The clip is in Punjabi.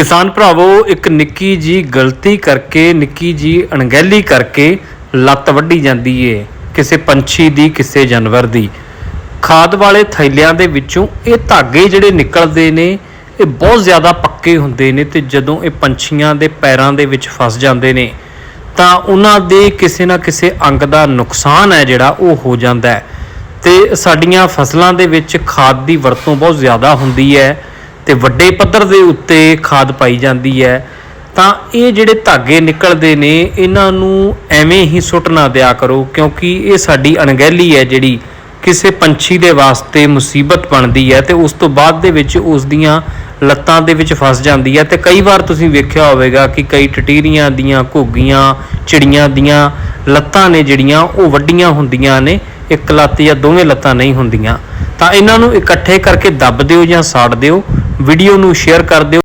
ਕਿਸਾਨ ਭਰਾਵੋ, ਇੱਕ ਨਿੱਕੀ ਜੀ ਗਲਤੀ ਕਰਕੇ, ਨਿੱਕੀ ਜੀ ਅਣਗਹਿਲੀ ਕਰਕੇ ਲੱਤ ਵੱਢੀ ਜਾਂਦੀ ਏ, ਕਿਸੇ ਪੰਛੀ ਦੀ, ਕਿਸੇ ਜਾਨਵਰ ਦੀ। ਖਾਦ ਵਾਲੇ ਥੈਲਿਆਂ ਦੇ ਵਿੱਚੋਂ ਇਹ ਧਾਗੇ ਜਿਹੜੇ ਨਿਕਲਦੇ ਨੇ, ਇਹ ਬਹੁਤ ਜ਼ਿਆਦਾ ਪੱਕੇ ਹੁੰਦੇ ਨੇ ਤੇ ਜਦੋਂ ਇਹ ਪੰਛੀਆਂ ਦੇ ਪੈਰਾਂ ਦੇ ਵਿੱਚ ਫਸ ਜਾਂਦੇ ਨੇ, ਤਾਂ ਉਹਨਾਂ ਦੇ ਕਿਸੇ ਨਾ ਕਿਸੇ ਅੰਗ ਦਾ ਨੁਕਸਾਨ ਹੈ ਜਿਹੜਾ ਉਹ ਹੋ ਜਾਂਦਾ ਹੈ। ਤੇ ਸਾਡੀਆਂ ਫਸਲਾਂ ਦੇ ਵਿੱਚ ਖਾਦ ਦੀ ਵਰਤੋਂ ਬਹੁਤ ਜ਼ਿਆਦਾ ਹੁੰਦੀ ਹੈ। ਤੇ ਵੱਡੇ ਪੱਧਰ ਦੇ ਉੱਤੇ ਖਾਦ ਪਾਈ ਜਾਂਦੀ ਹੈ, ਤਾਂ ਇਹ ਜਿਹੜੇ ਧਾਗੇ ਨਿਕਲਦੇ ਨੇ, ਇਹਨਾਂ ਨੂੰ ਐਵੇਂ ਹੀ ਸੁੱਟ ਨਾ ਦਿਆ ਕਰੋ, ਕਿਉਂਕਿ ਇਹ ਸਾਡੀ ਅਣਗਹਿਲੀ ਹੈ ਜਿਹੜੀ ਕਿਸੇ ਪੰਛੀ ਦੇ ਵਾਸਤੇ ਮੁਸੀਬਤ ਬਣਦੀ ਹੈ ਤੇ ਉਸ ਤੋਂ ਬਾਅਦ ਦੇ ਵਿੱਚ ਉਸ ਦੀਆਂ ਲੱਤਾਂ ਦੇ ਵਿੱਚ ਫਸ ਜਾਂਦੀ ਹੈ। ਤੇ ਕਈ ਵਾਰ ਤੁਸੀਂ ਵੇਖਿਆ ਹੋਵੇਗਾ ਕਿ ਕਈ ਟਟੀਰੀਆਂ ਦੀਆਂ, ਘੁੱਗੀਆਂ, ਚਿੜੀਆਂ ਦੀਆਂ ਲੱਤਾਂ ਨੇ ਜਿਹੜੀਆਂ, ਉਹ ਵੱਡੀਆਂ ਹੁੰਦੀਆਂ ਨੇ, ਇੱਕ ਲੱਤ ਜਾਂ ਦੋਵੇਂ ਲੱਤਾਂ ਨਹੀਂ ਹੁੰਦੀਆਂ। ਤਾਂ ਇਹਨਾਂ ਨੂੰ ਇਕੱਠੇ ਕਰਕੇ ਦੱਬ ਦਿਓ ਜਾਂ ਸਾੜ ਦਿਓ ਵੀਡੀਓ ਨੂੰ ਸ਼ੇਅਰ ਕਰ ਦਿਓ।